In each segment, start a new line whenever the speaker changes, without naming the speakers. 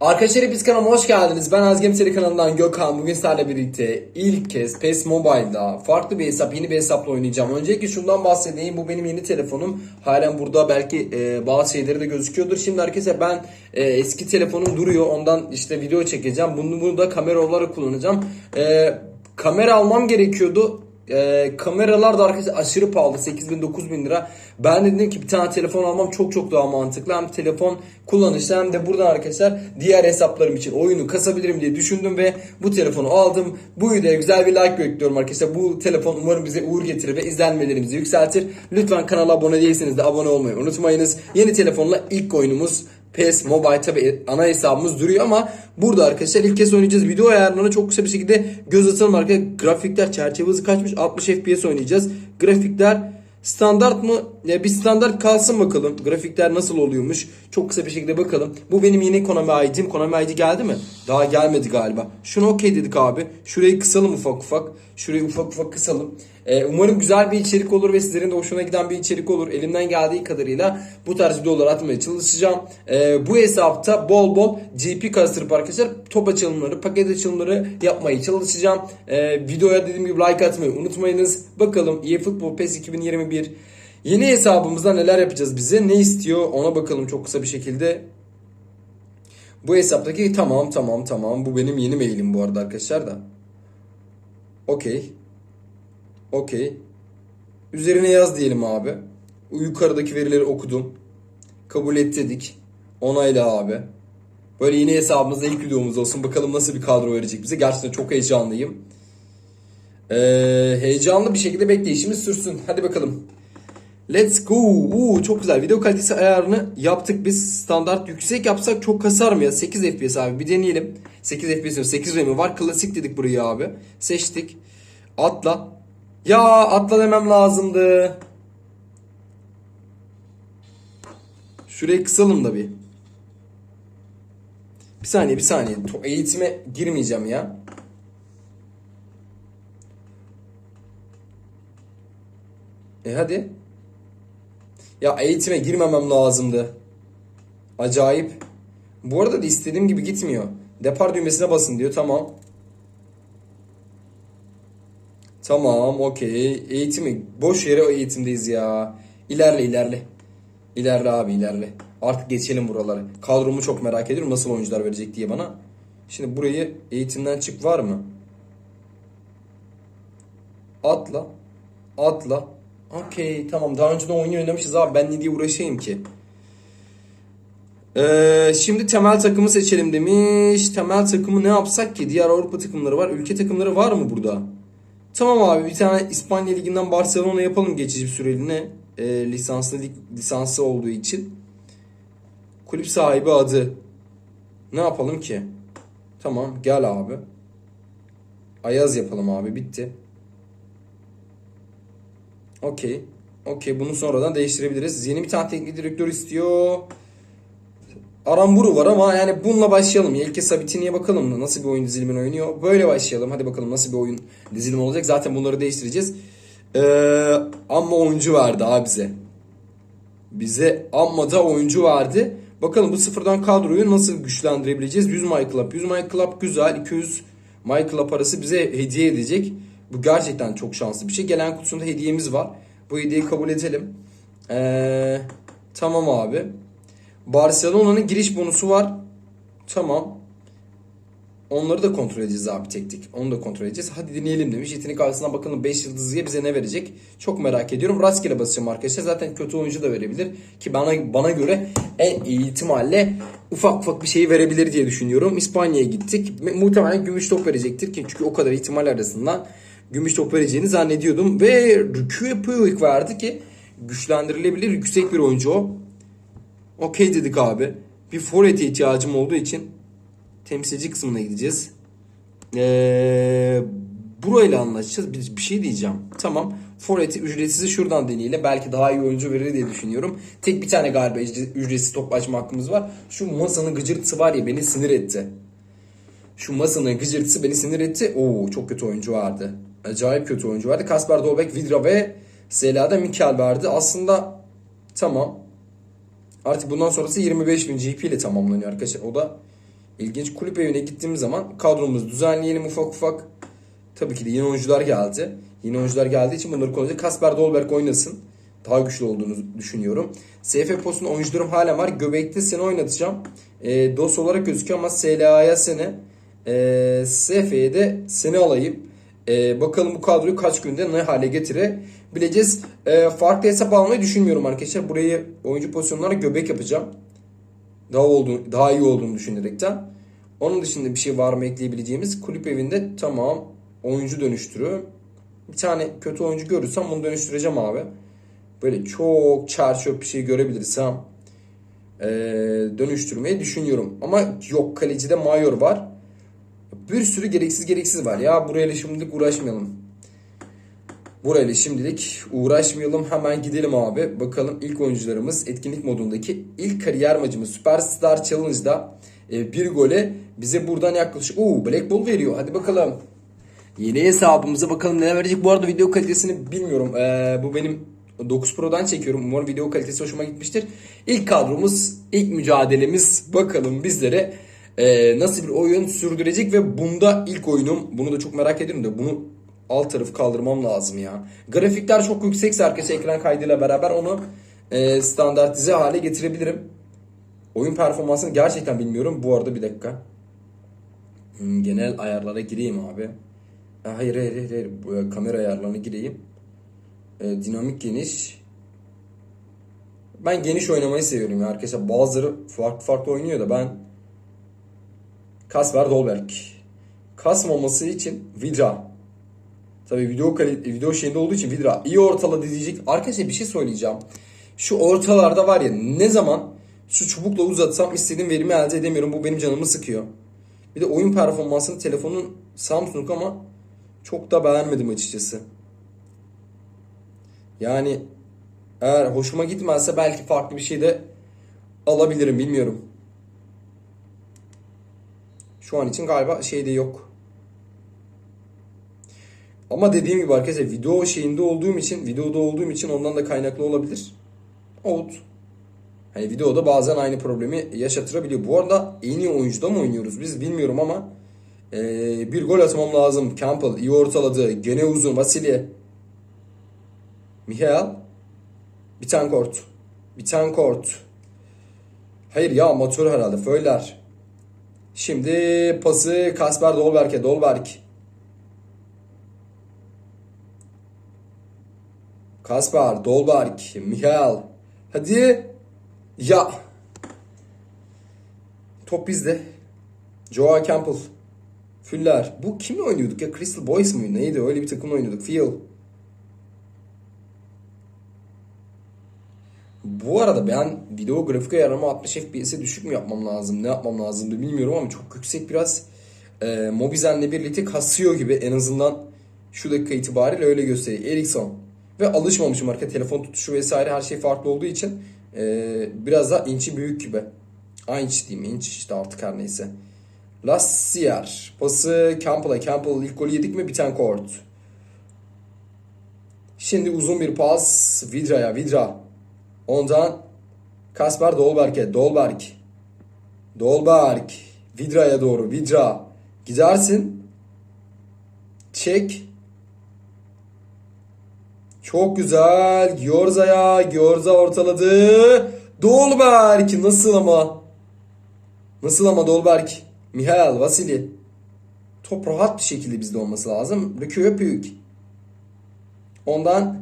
Arkadaşlar hepiniz kanalıma hoş geldiniz. Ben Azgem Seri kanalından Gökhan. Bugün sizlerle birlikte ilk kez PES Mobile'da farklı bir hesap, yeni bir hesapla oynayacağım. Öncelikle şundan bahsedeyim. Bu benim yeni telefonum. Halen burada belki e, bazı şeyleri de gözüküyordur. Şimdi arkadaşlar ben e, eski telefonum duruyor. Ondan işte video çekeceğim. Bunu, bunu da kamera olarak kullanacağım. E, kamera almam gerekiyordu. E, kameralar da arkadaşlar aşırı pahalı 8000 9000 lira. Ben de dedim ki bir tane telefon almam çok çok daha mantıklı. Hem telefon kullanışlı hem de buradan arkadaşlar diğer hesaplarım için oyunu kasabilirim diye düşündüm ve bu telefonu aldım. Bu videoya güzel bir like bekliyorum arkadaşlar. Bu telefon umarım bize uğur getirir ve izlenmelerimizi yükseltir. Lütfen kanala abone değilseniz de abone olmayı unutmayınız. Yeni telefonla ilk oyunumuz PES Mobile tabi ana hesabımız duruyor ama burada arkadaşlar ilk kez oynayacağız. Video ayarlarına çok kısa bir şekilde göz atalım arkadaşlar. Grafikler çerçeve hızı kaçmış? 60 FPS oynayacağız. Grafikler standart mı? Ya bir standart kalsın bakalım. Grafikler nasıl oluyormuş? Çok kısa bir şekilde bakalım. Bu benim yeni Konami ID'm. Konami ID geldi mi? Daha gelmedi galiba. Şunu okey dedik abi. Şurayı kısalım ufak ufak. Şurayı ufak ufak kısalım. Ee, umarım güzel bir içerik olur ve sizlerin de hoşuna giden bir içerik olur. Elimden geldiği kadarıyla bu tarz videolar atmaya çalışacağım. Ee, bu hesapta bol bol GP kastırıp arkadaşlar top açılımları, paket açılımları yapmaya çalışacağım. Ee, videoya dediğim gibi like atmayı unutmayınız. Bakalım eFootball PES 2021 yeni hesabımızda neler yapacağız bize? Ne istiyor ona bakalım çok kısa bir şekilde. Bu hesaptaki tamam tamam tamam bu benim yeni mailim bu arada arkadaşlar da. Okey. Okey. Üzerine yaz diyelim abi. Yukarıdaki verileri okudum. Kabul et dedik. Onayla abi. Böyle yeni hesabımızda ilk videomuz olsun. Bakalım nasıl bir kadro verecek bize. Gerçekten çok heyecanlıyım. Ee, heyecanlı bir şekilde bekleyişimiz sürsün. Hadi bakalım. Let's go. Oo, çok güzel. Video kalitesi ayarını yaptık biz. Standart yüksek yapsak çok kasar mı ya? 8 FPS abi. Bir deneyelim. 8 FPS yok. 8 RAM'i var. Klasik dedik burayı abi. Seçtik. Atla. Ya atla demem lazımdı. Şurayı kısalım da bir. Bir saniye bir saniye. Eğitime girmeyeceğim ya. E hadi. Ya eğitime girmemem lazımdı. Acayip. Bu arada da istediğim gibi gitmiyor. Depar düğmesine basın diyor. Tamam. Tamam okey. Eğitimi. Boş yere o eğitimdeyiz ya. İlerle ilerle. İlerle abi ilerle. Artık geçelim buraları. Kadromu çok merak ediyorum. Nasıl oyuncular verecek diye bana. Şimdi burayı eğitimden çık var mı? Atla. Atla. Okey tamam daha önce de oyun oynamışız abi. Ben ne diye uğraşayım ki? Ee, şimdi temel takımı seçelim demiş. Temel takımı ne yapsak ki? Diğer Avrupa takımları var. Ülke takımları var mı burada? Tamam abi bir tane İspanya Ligi'nden Barcelona yapalım geçici bir süreliğine. Ee, lisanslı lig, lisansı olduğu için. Kulüp sahibi adı. Ne yapalım ki? Tamam gel abi. Ayaz yapalım abi bitti. Okey. Okey bunu sonradan değiştirebiliriz. Yeni bir tane teknik direktör istiyor. Aramburu var ama yani bununla başlayalım. Yelke Sabitini'ye bakalım nasıl bir oyun dizilimini oynuyor. Böyle başlayalım. Hadi bakalım nasıl bir oyun dizilimi olacak. Zaten bunları değiştireceğiz. Ee, amma oyuncu verdi abi bize. Bize amma da oyuncu verdi. Bakalım bu sıfırdan kadroyu nasıl güçlendirebileceğiz? 100 My Club. 100 My Club güzel. 200 My Club parası bize hediye edecek. Bu gerçekten çok şanslı bir şey. Gelen kutusunda hediyemiz var. Bu hediyeyi kabul edelim. Ee, tamam abi. Barcelona'nın giriş bonusu var. Tamam. Onları da kontrol edeceğiz abi tek tek. Onu da kontrol edeceğiz. Hadi dinleyelim demiş. Yetenek altına bakalım 5 yıldızlıya bize ne verecek? Çok merak ediyorum. Rastgele basacağım arkadaşlar. Zaten kötü oyuncu da verebilir. Ki bana bana göre en iyi ihtimalle ufak ufak bir şey verebilir diye düşünüyorum. İspanya'ya gittik. Muhtemelen gümüş top verecektir ki çünkü o kadar ihtimal arasından gümüş top vereceğini zannediyordum. Ve Rükü Puig verdi ki güçlendirilebilir yüksek bir oyuncu o. Okey dedik abi. Bir forvete ihtiyacım olduğu için temsilci kısmına gideceğiz. Ee, burayla anlaşacağız. Bir, bir şey diyeceğim. Tamam. Forvet'i ücretsiz şuradan deneyelim. Belki daha iyi oyuncu verir diye düşünüyorum. Tek bir tane galiba ücretsiz top açma hakkımız var. Şu masanın gıcırtısı var ya beni sinir etti. Şu masanın gıcırtısı beni sinir etti. Oo çok kötü oyuncu vardı. Acayip kötü oyuncu vardı. Kasper Dolbek, Vidra ve Sela'da Mikel vardı. Aslında tamam. Artık bundan sonrası 25.000 GP ile tamamlanıyor arkadaşlar. O da İlginç kulüp evine gittiğim zaman kadromuzu düzenleyelim ufak ufak. Tabii ki de yeni oyuncular geldi. Yeni oyuncular geldiği için bunları konuşacağız. Kasper Dolberg oynasın. Daha güçlü olduğunu düşünüyorum. SF postunda oyuncularım hala var. Göbekte seni oynatacağım. E, DOS olarak gözüküyor ama SLA'ya seni. E, SF'ye de seni alayım. E, bakalım bu kadroyu kaç günde ne hale getirebileceğiz. E, farklı hesap almayı düşünmüyorum arkadaşlar. Burayı oyuncu pozisyonlarına göbek yapacağım. Daha, olduğunu, daha iyi olduğunu düşünerekten. Onun dışında bir şey var mı ekleyebileceğimiz? Kulüp evinde tamam oyuncu dönüştürü. Bir tane kötü oyuncu görürsem bunu dönüştüreceğim abi. Böyle çok çer çöp bir şey görebilirsem ee, dönüştürmeyi düşünüyorum. Ama yok kalecide Mayor var. Bir sürü gereksiz gereksiz var. Ya burayla şimdilik uğraşmayalım. Burayla şimdilik uğraşmayalım. Hemen gidelim abi. Bakalım ilk oyuncularımız etkinlik modundaki ilk kariyer maçımız Superstar Challenge'da e, bir gole bize buradan yaklaşık Oo, Black Ball veriyor. Hadi bakalım. Yeni hesabımıza bakalım neler verecek. Bu arada video kalitesini bilmiyorum. Ee, bu benim 9 Pro'dan çekiyorum. Umarım video kalitesi hoşuma gitmiştir. İlk kadromuz, ilk mücadelemiz bakalım bizlere e, nasıl bir oyun sürdürecek ve bunda ilk oyunum. Bunu da çok merak ediyorum da bunu alt tarafı kaldırmam lazım ya. Grafikler çok yüksekse arkadaşlar ekran kaydıyla beraber onu e, standartize hale getirebilirim. Oyun performansını gerçekten bilmiyorum. Bu arada bir dakika. Hmm, genel ayarlara gireyim abi. Ha, Hayır hayır hayır. hayır. Bu, e, kamera ayarlarına gireyim. E, dinamik geniş. Ben geniş oynamayı seviyorum ya arkadaşlar. Bazıları farklı farklı oynuyor da ben Kasper Dolberg. Kasmaması için Vidra. Tabii video kalite, video şeyinde olduğu için Vidra iyi ortaladı diyecek. Arkadaşlar bir şey söyleyeceğim. Şu ortalarda var ya ne zaman şu çubukla uzatsam istediğim verimi elde edemiyorum. Bu benim canımı sıkıyor. Bir de oyun performansını telefonun Samsung ama çok da beğenmedim açıkçası. Yani eğer hoşuma gitmezse belki farklı bir şey de alabilirim bilmiyorum. Şu an için galiba şeyde yok. Ama dediğim gibi arkadaşlar video şeyinde olduğum için, videoda olduğum için ondan da kaynaklı olabilir. Out. Hani videoda bazen aynı problemi yaşatırabiliyor. Bu arada en iyi oyuncuda mı oynuyoruz biz bilmiyorum ama ee, bir gol atmam lazım. Campbell iyi ortaladı. Gene uzun. Vasilya. Mihail. Bitankort. Bitankort. Hayır ya amatör herhalde. Föyler. Şimdi pası Kasper Dolberg'e. Dolberg. Kasper, Dolberg, Mihail. Hadi. Ya. Top bizde. Joao Campbell. Füller. Bu kimle oynuyorduk ya? Crystal Boys muydu? Neydi? Öyle bir takımla oynuyorduk. Phil. Bu arada ben video grafik ayarlama 60 FPS'e düşük mü yapmam lazım? Ne yapmam lazım bilmiyorum ama çok yüksek biraz e, Mobizen'le birlikte kasıyor gibi en azından şu dakika itibariyle öyle gösteriyor. Ericsson. Ve alışmamışım arka telefon tutuşu vesaire her şey farklı olduğu için e, biraz daha inçi büyük gibi. Aynı inç diyeyim inç işte artık her neyse. Lassier. Pası Campbell'a. Campbell ilk golü yedik mi biten kort. Şimdi uzun bir pas Vidra'ya. Vidra. Ondan Kasper Dolberg'e. Dolberg. Dolberg. Vidra'ya doğru. Vidra. Gidersin. Çek. Çok güzel. Gyorza'ya. Gyorza ortaladı. Dolberg. Nasıl ama? Nasıl ama Dolberg? Mihail, Vasili. Top rahat bir şekilde bizde olması lazım. Rüküye büyük. Ondan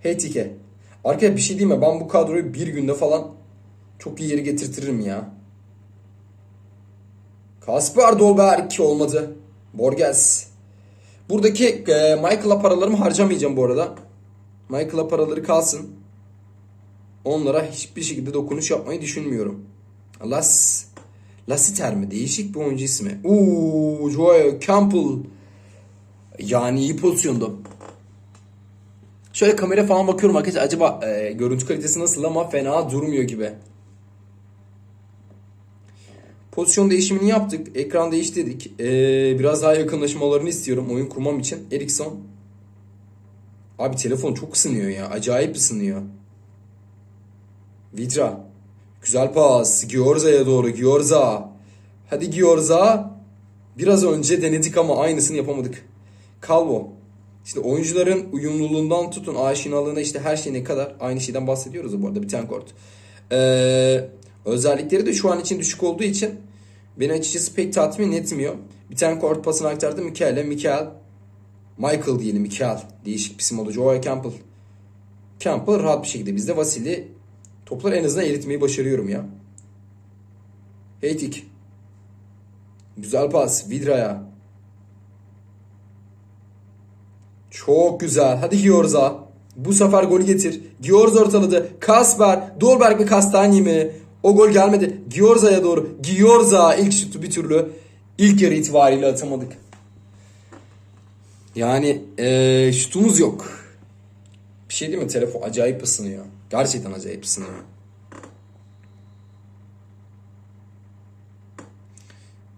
Hetike. Arkadaşlar bir şey diyeyim mi? Ben bu kadroyu bir günde falan çok iyi yere getirtirim ya. Kasper Dolberg olmadı. Borges. Buradaki e, Michael'a paralarımı harcamayacağım bu arada. Michael'a paraları kalsın. Onlara hiçbir şekilde dokunuş yapmayı düşünmüyorum. Las Lassiter mi? Değişik bir oyuncu ismi. Uuu Joao Campbell. Yani iyi pozisyonda. Şöyle kamera falan bakıyorum arkadaşlar. Acaba e, görüntü kalitesi nasıl ama fena durmuyor gibi. Pozisyon değişimini yaptık. Ekran değiştirdik. E, biraz daha yakınlaşmalarını istiyorum oyun kurmam için. Ericsson. Abi telefon çok ısınıyor ya. Acayip ısınıyor. Vidra. Güzel pas. Gyorza'ya doğru. Gyorza. Hadi Giorza. Biraz önce denedik ama aynısını yapamadık. Calvo. İşte oyuncuların uyumluluğundan tutun aşinalığına işte her şeyine kadar aynı şeyden bahsediyoruz bu arada Bitancurt. Ee, özellikleri de şu an için düşük olduğu için beni açıkçası pek tatmin etmiyor. Bitancurt pasını aktardı Mikael'e. Mikael Michael diyelim Mikael. Değişik bir isim oldu. Joey Campbell. Campbell rahat bir şekilde. Bizde Vasili topları en azından eritmeyi başarıyorum ya. Heytik. Güzel pas. Vidra'ya. Çok güzel. Hadi Giorza. Bu sefer golü getir. Giorza ortaladı. Kasper. Dolberg mi Kastanye mi? O gol gelmedi. Giorza'ya doğru. Giorza ilk şutu bir türlü ilk yarı itibariyle atamadık. Yani eee şutumuz yok. Bir şey değil mi? Telefon acayip ısınıyor. Gerçekten acayip ısınıyor.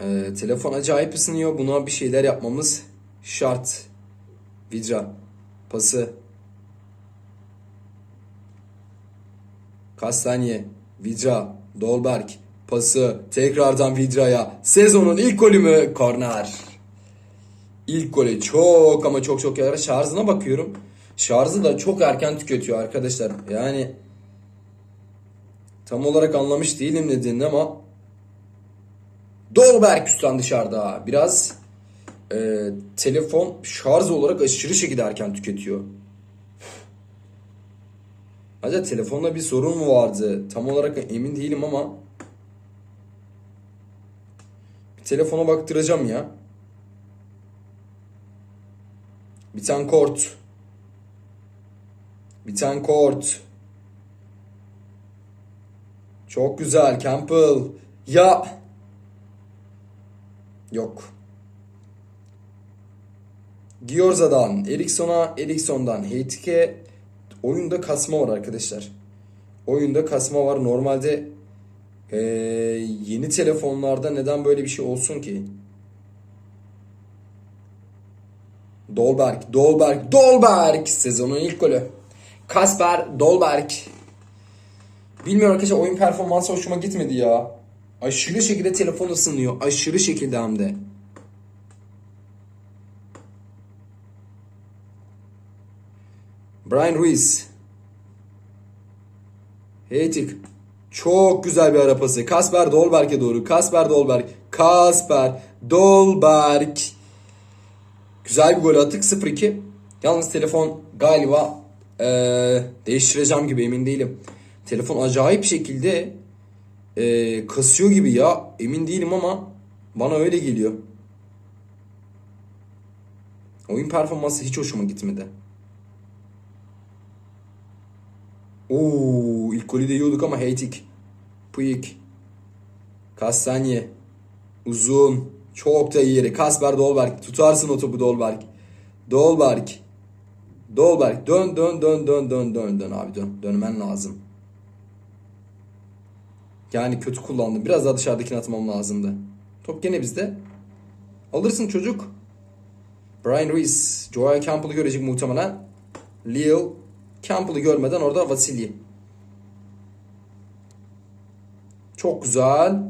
Ee, telefon acayip ısınıyor. Buna bir şeyler yapmamız şart. Vidra. Pası. Kastanye. Vidra. Dolberg. Pası. Tekrardan Vidra'ya. Sezonun ilk golü mü? Korner. İlk golü çok ama çok çok yarar. Şarjına bakıyorum. Şarjı da çok erken tüketiyor arkadaşlar. Yani tam olarak anlamış değilim dediğini ama Dolberg üstten dışarıda. Biraz e, telefon şarj olarak aşırı şekilde erken tüketiyor. Acaba telefonda bir sorun mu vardı? Tam olarak emin değilim ama bir telefona baktıracağım ya. Bir tane kort. Bir tane kort. Çok güzel Campbell. Ya Yok. Giorza'dan, Eriksson'a, Eriksson'dan Heitik'e oyunda kasma var arkadaşlar. Oyunda kasma var. Normalde eee, yeni telefonlarda neden böyle bir şey olsun ki? Dolberg, Dolberg, Dolberg sezonun ilk golü. Kasper Dolberg. Bilmiyorum arkadaşlar oyun performansı hoşuma gitmedi ya. Aşırı şekilde telefon ısınıyor. Aşırı şekilde hem de. Brian Ruiz. Heytik. Çok güzel bir ara pası. Kasper Dolberg'e doğru. Kasper Dolberg. Kasper Dolberg. Güzel bir gol attık 0-2. Yalnız telefon galiba eee, değiştireceğim gibi emin değilim. Telefon acayip şekilde eee, kasıyor gibi ya. Emin değilim ama bana öyle geliyor. Oyun performansı hiç hoşuma gitmedi. Oo, ilk golü de yiyorduk ama Heytik. Puig. Kastanye. Uzun. Çok da iyi yeri. Kasper Dolberg. Tutarsın o topu Dolberg. Dolberg. Dolberg. Dön dön dön dön dön dön dön abi dön. Dönmen lazım. Yani kötü kullandım. Biraz daha dışarıdakini atmam lazımdı. Top gene bizde. Alırsın çocuk. Brian Ruiz. Joel Campbell'ı görecek muhtemelen. Leo Campbell'ı görmeden orada Vasily. Çok güzel.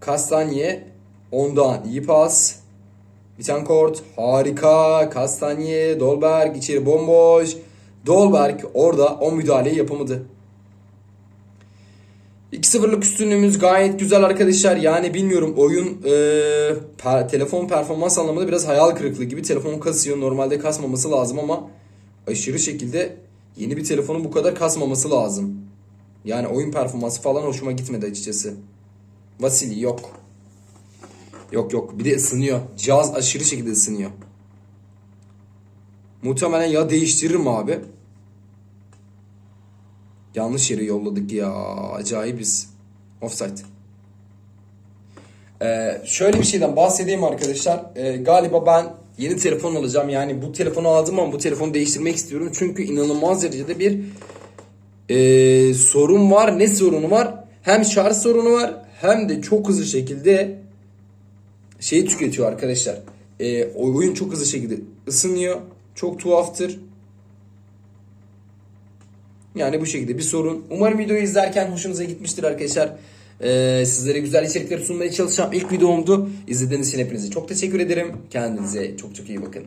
Kastanye. Ondan iyi pas. Bitancurt harika. Kastanye. Dolberg içeri bomboş. Dolberg orada o müdahaleyi yapamadı. 2-0'lık üstünlüğümüz gayet güzel arkadaşlar. Yani bilmiyorum oyun e, per- telefon performans anlamında biraz hayal kırıklığı gibi. Telefon kasıyor. Normalde kasmaması lazım ama aşırı şekilde yeni bir telefonun bu kadar kasmaması lazım. Yani oyun performansı falan hoşuma gitmedi açıkçası. Vasili yok. Yok yok. Bir de ısınıyor. Cihaz aşırı şekilde ısınıyor. Muhtemelen ya değiştiririm abi. Yanlış yere yolladık ya. Acayibiz. Offside. Ee, şöyle bir şeyden bahsedeyim arkadaşlar. Ee, galiba ben yeni telefon alacağım. Yani bu telefonu aldım ama bu telefonu değiştirmek istiyorum. Çünkü inanılmaz derecede bir ee, sorun var. Ne sorunu var? Hem şarj sorunu var hem de çok hızlı şekilde şeyi tüketiyor arkadaşlar. Ee, oyun çok hızlı şekilde ısınıyor. Çok tuhaftır. Yani bu şekilde bir sorun. Umarım videoyu izlerken hoşunuza gitmiştir arkadaşlar. Ee, sizlere güzel içerikleri sunmaya çalışacağım. İlk videomdu. İzlediğiniz için hepinize çok teşekkür ederim. Kendinize çok çok iyi bakın.